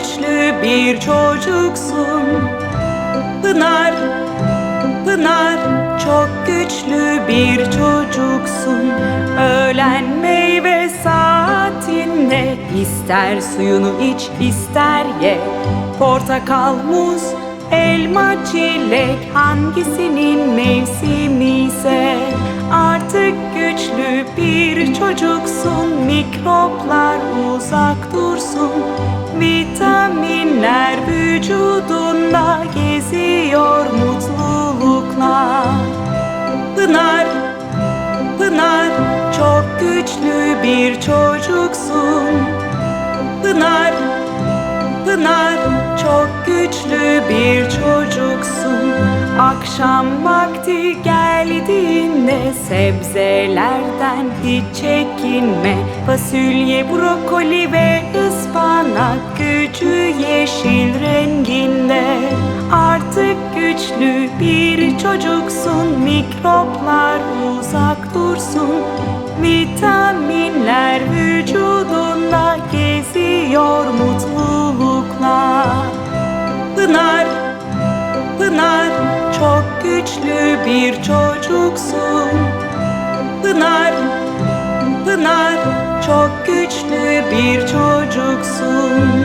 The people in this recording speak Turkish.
güçlü bir çocuksun. Pınar, Pınar çok güçlü bir çocuksun. Öğlen meyve saatinde ister suyunu iç ister ye. Portakal, muz, elma, çilek hangisinin mevsimi ise. Artık güçlü bir çocuksun Mikroplar uzak dursun vücudunda geziyor mutlulukla Pınar, Pınar çok güçlü bir çocuksun. Pınar, Pınar çok güçlü bir çocuksun. Akşam vakti geldiğinde sebzelerden hiç çekinme. Fasulye, brokoli ve ıspanak gücü yeşil renginde Artık güçlü bir çocuksun mikroplar uzak dursun. Vitaminler vücudunda geziyor mutlulukla Pınar, Pınar çok güçlü bir çocuksun. Pınar, Pınar çok güçlü bir çocuksun